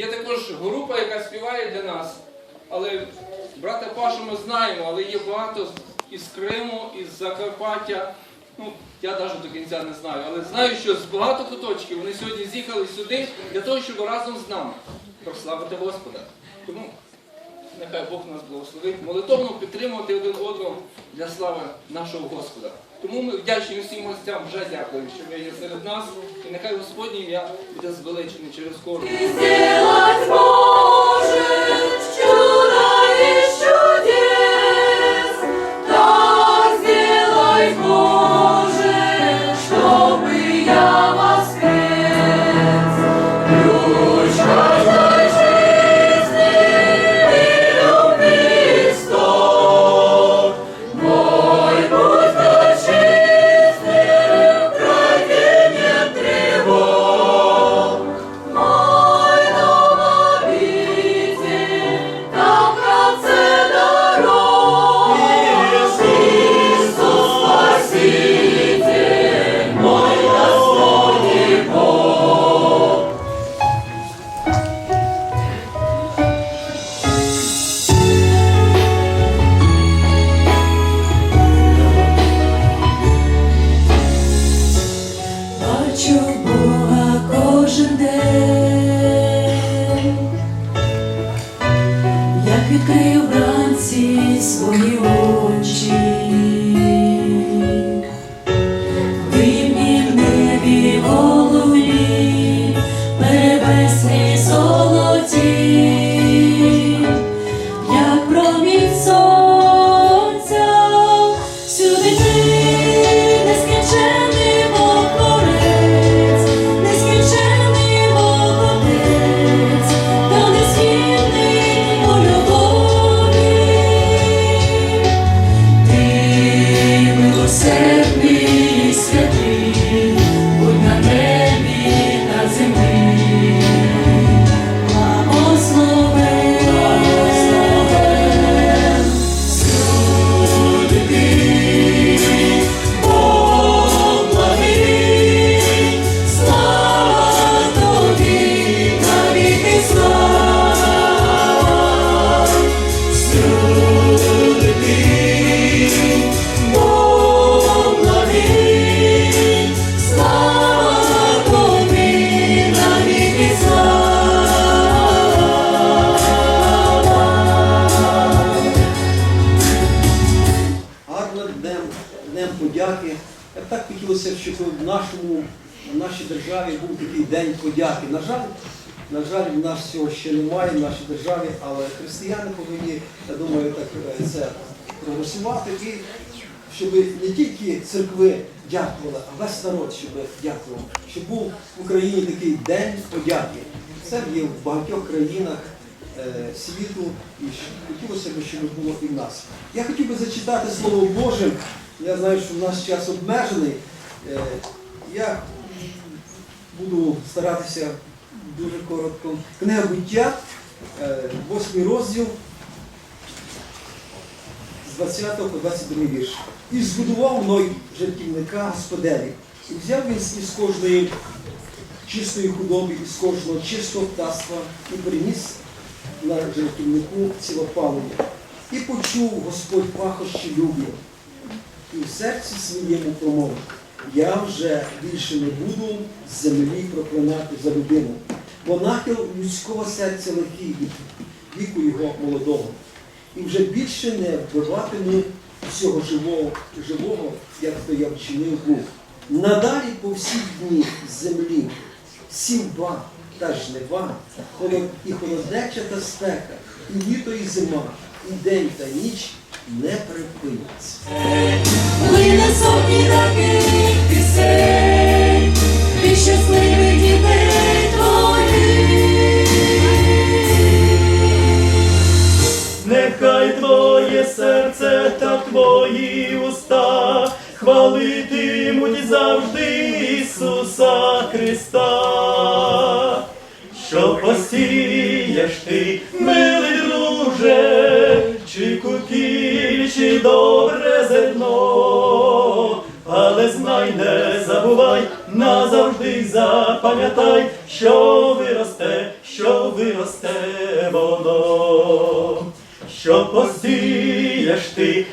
Є також група, яка співає для нас. Але брата Пашу ми знаємо, але є багато із Криму, із Закарпаття. Ну, я навіть до кінця не знаю, але знаю, що з багато куточків вони сьогодні з'їхали сюди для того, щоб разом з нами прославити Господа. Тому нехай Бог нас благословить, молитовно підтримувати один одного для слави нашого Господа. Тому ми вдячні всім гостям, вже дякуємо, що ви є серед нас. І нехай Господнє ім'я буде звеличене через кожного. Днем, подяки. Я б так хотілося, щоб в нашому, в нашій державі був такий день подяки. На жаль, на жаль, в нас цього ще немає в нашій державі, але християни повинні, я думаю, так е, це проголосувати і щоб не тільки церкви дякували, а весь народ, щоб дякував, щоб був в Україні такий день подяки. Це є в багатьох країнах е, світу, і хотілося б, щоб було і в нас. Я хотів би зачитати Слово Боже. Я знаю, що в нас час обмежений. Е, Я буду старатися дуже коротко. Книга буття, е, восьмий розділ, з 20 по 22 вірш. І збудував мною жертівника Господеві. І взяв він із кожної чистої худоби, із кожного чистого птаства і приніс на жертівнику цілопалення. І почув Господь пахощі люблю, і в серці своєму промовив. Я вже більше не буду землі проклинати за людину, бо нахил людського серця від віку його молодого. І вже більше не вбиватиму всього живого, живого, як то я вчинив був. Надалі по всі дні землі, сівба та жнива, і холоднеча та спека, і літо, і зима, і день та ніч не припиняться. Плине сотні таких пісень, від щасливих дітей твоїх. Нехай твоє серце та твої уста хвалитимуть завжди Ісуса Христа, що посієш ти, милий друже, не забувай, назавжди запам'ятай, що виросте, що виросте воно, що посієш ти.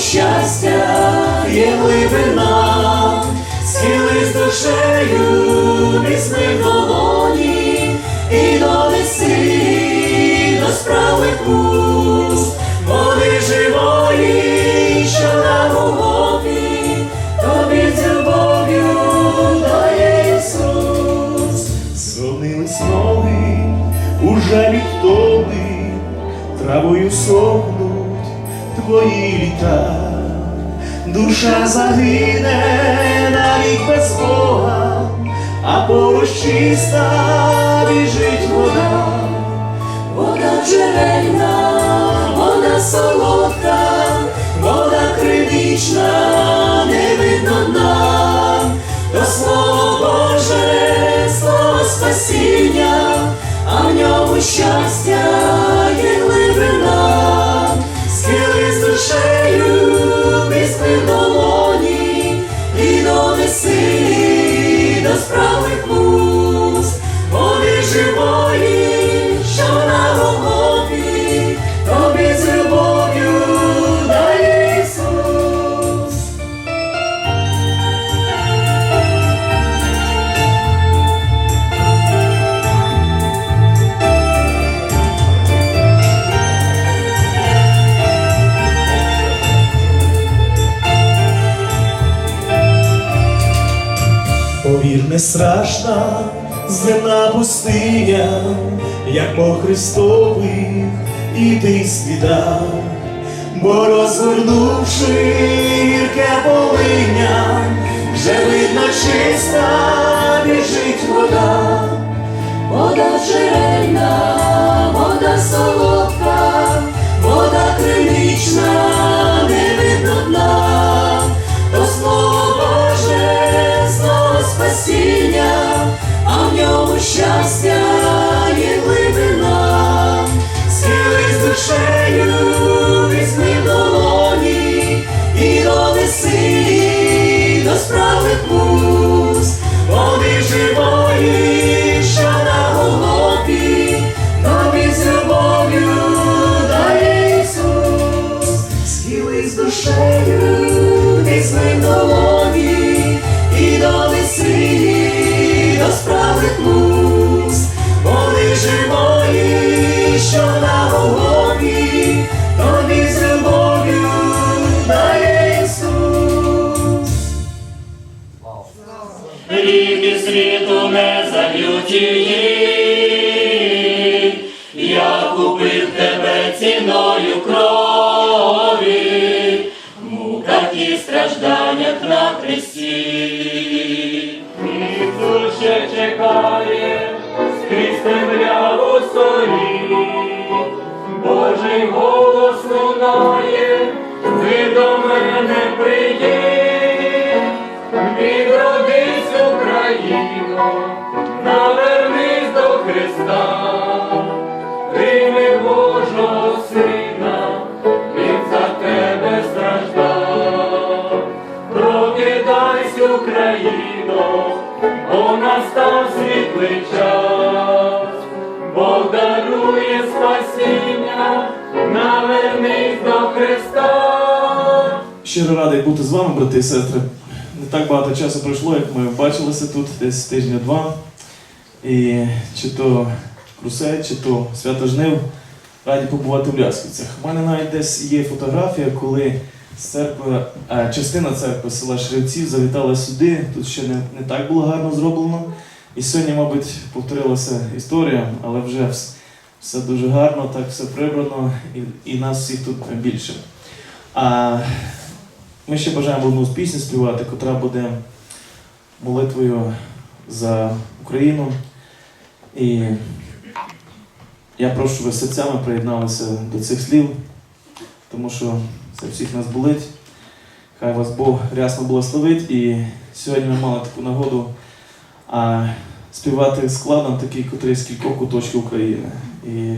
Щастя є глибина, схили з душею, візьми в долоні і донеси до справи пуст, води живої, що на Голгофі, тобі з любов'ю дає Ісус. Зронились ноги у жалі втоми, травою сохнуть твої літа, душа загине навіть без Бога, а поруч чиста біжить вода. вода джерельна, вода солодка, вода кринична, не видно дна, То слово Боже, слово спасіння, а в ньому щастя є не страшна земна пустиня, як по Христових іти слідах, бо розгорнувши гірке полиння, вже видно чиста біжить вода. вода джерельна, вода солодка, вода кринична, спасіння, а в ньому щастя є глибина, схили з душею, візьми долоні і донеси до справи пуст, води живої, що на Голгофі, тобі з любов'ю дає Ісус, схили з душею, до справи пуст, води живої, що на Голгофі, Бог дарує спасіння, навернись до Христа. Щиро радий бути з вами, брати і сестри. Не так багато часу пройшло, як ми бачилися тут, десь тижня-два. І чи то Крусей, чи то Свято Жнив, раді побувати в Лясківцях. У мене навіть десь є фотографія, коли з церкви, частина церкви села Шривців завітала сюди. Тут ще не, не так було гарно зроблено. І сьогодні, мабуть, повторилася історія, але вже все дуже гарно, так все прибрано, і, і нас всіх тут більше. А ми ще бажаємо одну з пісень співати, котра буде молитвою за Україну. І я прошу, ви серцями приєдналися до цих слів, тому що це всіх нас болить. Хай вас Бог рясно благословить. І сьогодні ми мали таку нагоду а, співати складом такий, котрий з кількох куточків України. І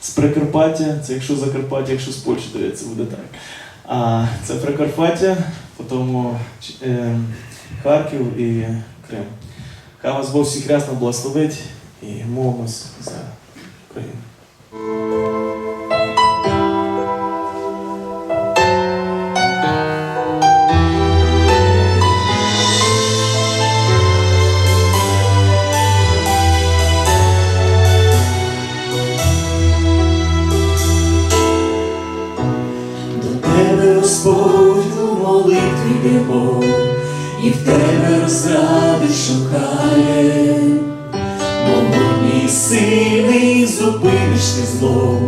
з Прикарпаття, це якщо Закарпаття, якщо з Польщі, здається, буде так. А це Прикарпаття, потім е, Харків і Крим. Хай вас Бог всіх рясно благословить і молимось за Україну. І в тебе розради шукає, Могутній сильний зупиниш ти зло,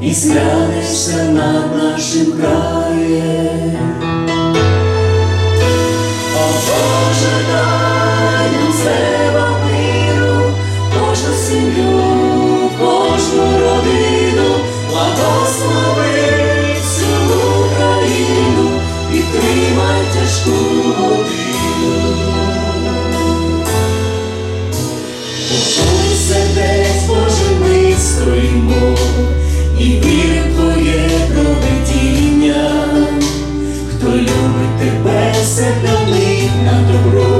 і зглянешся над нашим краєм. О Боже, дай нам з тебе, дали на добро,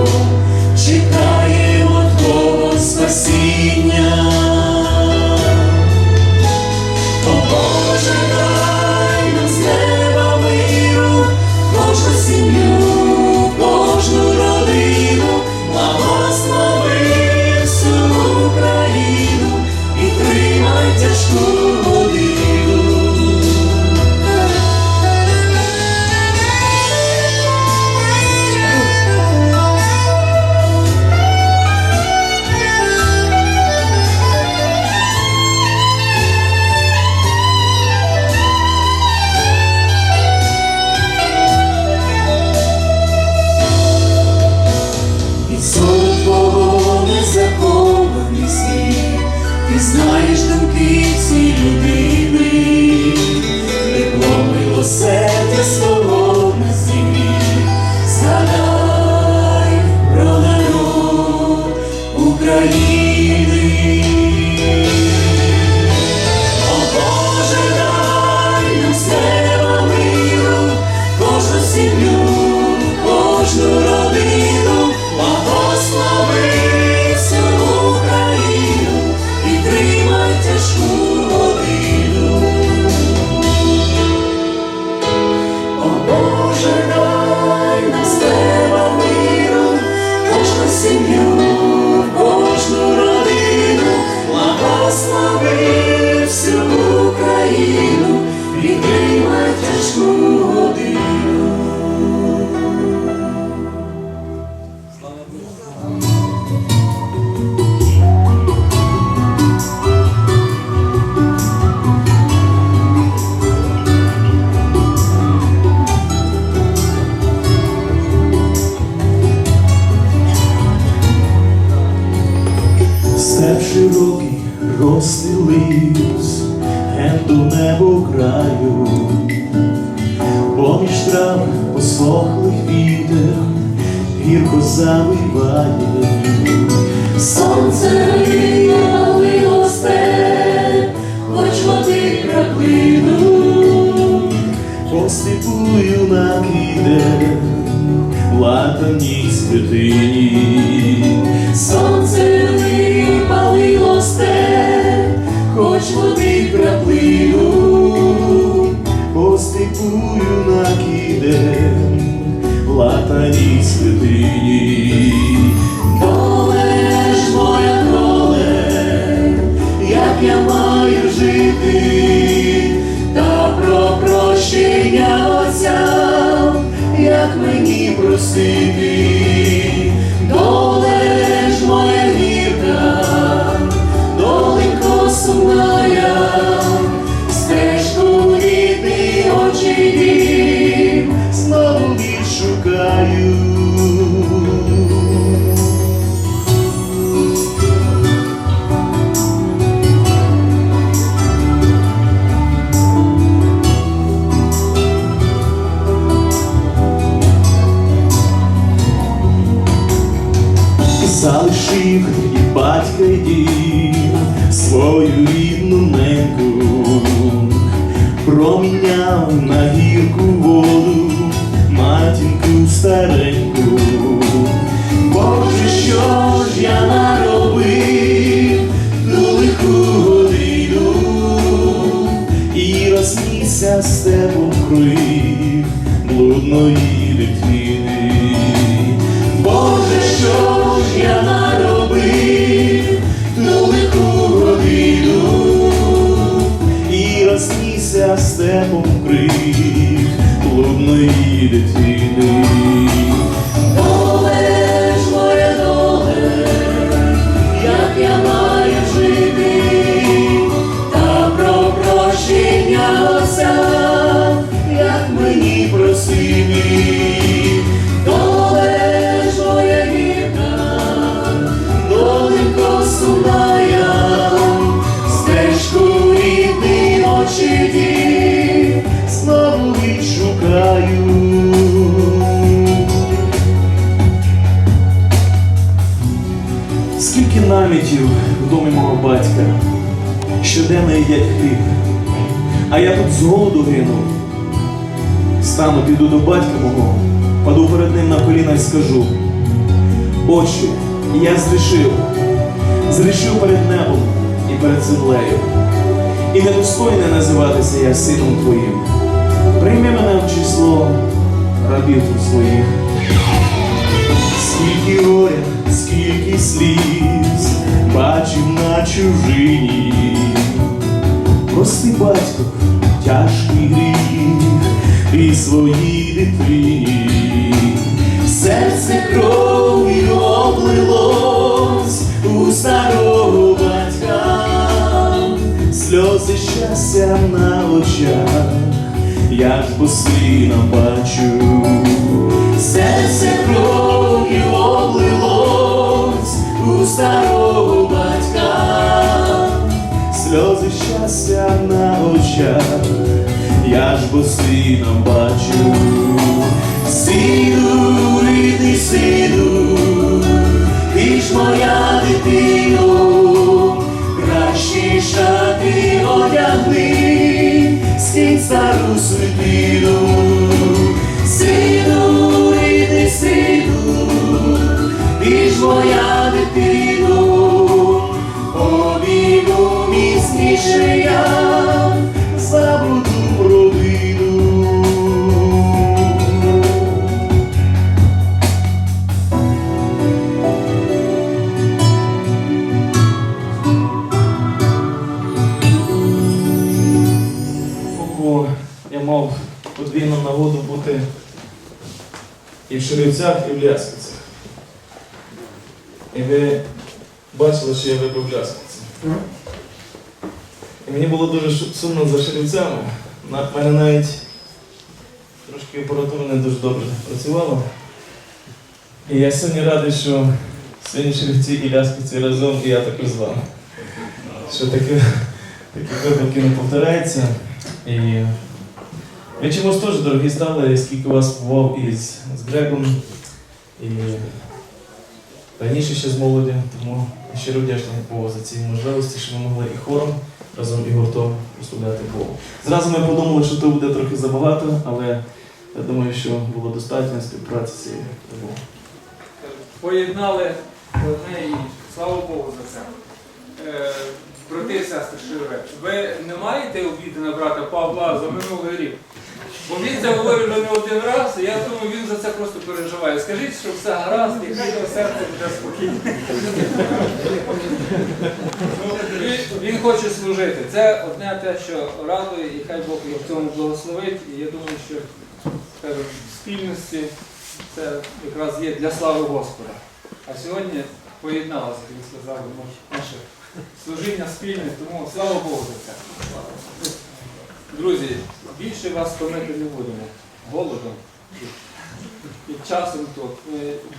небо краю, поміж трав посохлих вітер, гірко завиває. Сонце ялило степ, хоч води краплину. По степую накиде, латаній святині. Блудної дитини. Боже, що ж я наробив ту лиху годину і рознісся степом крик блудної дитини. Щоденно їдять хліб, а я тут з голоду гину. Стану, піду до батька мого, паду перед ним на коліна і скажу, Отче, я зрішив, зрішив перед небом і перед землею, і недостойне називатися я сином твоїм. Прийми мене в число рабів своїх. Скільки горя, скільки сліз бачив на чужині. Прости, батько, тяжкий гріх і своїй дитині. Серце кров'ю облилось у старого батька, сльози щастя на очах, я ж по сина бачу. Серце кров'ю облилось у старого сина бачу, сину, рідний сину, ти ж моя дитино, кращі шати одягни, скинь стару світину, сину, рідний сину, ти ж моя подвійну нагоду бути і в Ширівцях, і в Лясківцях. І ви бачили, що я вибив Лясківці. І мені було дуже сумно за Ширівцями. На в мене навіть трошки апаратура не дуже добре працювала. І я сьогодні радий, що сьогодні Ширівці і Лясківці разом, і я також з вами. Що таке, такі випадки не повторяються. І ви чомусь теж дорогі стали, скільки вас бував із з Грегом, і раніше ще з молоді, тому щиро вдячний Богу за ці можливості, що ми могли і хором разом і гуртом прославляти Богу. Зразу ми подумали, що то буде трохи забагато, але я думаю, що було достатньо співпраці з Богом. Поєднали одне і. Слава Богу за це. Е, брати і сестри Шире, ви не маєте обіди на брата Павла за минулий рік? Бо він це говорив вже не один раз, і я думаю, він за це просто переживає. Скажіть, що все гаразд, і хай його серце буде спокійне. Він, він хоче служити. Це одне те, що радує, і хай Бог його в цьому благословить. І я думаю, що скажімо, в спільності це якраз є для слави Господа. А сьогодні поєдналося, як ви сказали, наше служіння спільне, тому слава Богу за це. Друзі, більше вас томити не будемо. Голодом. І часом то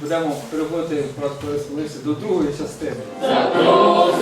будемо переходити Борис до другої частини. За спас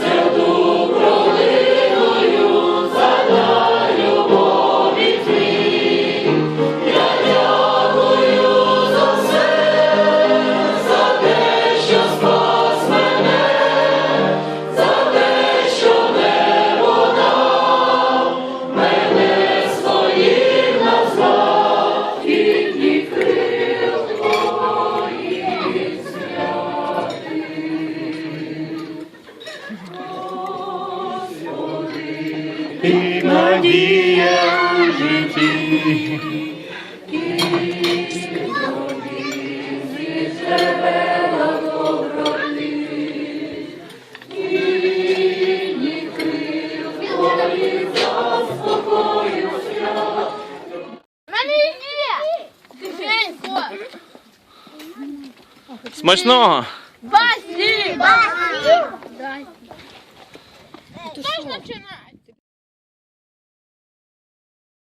Смачного!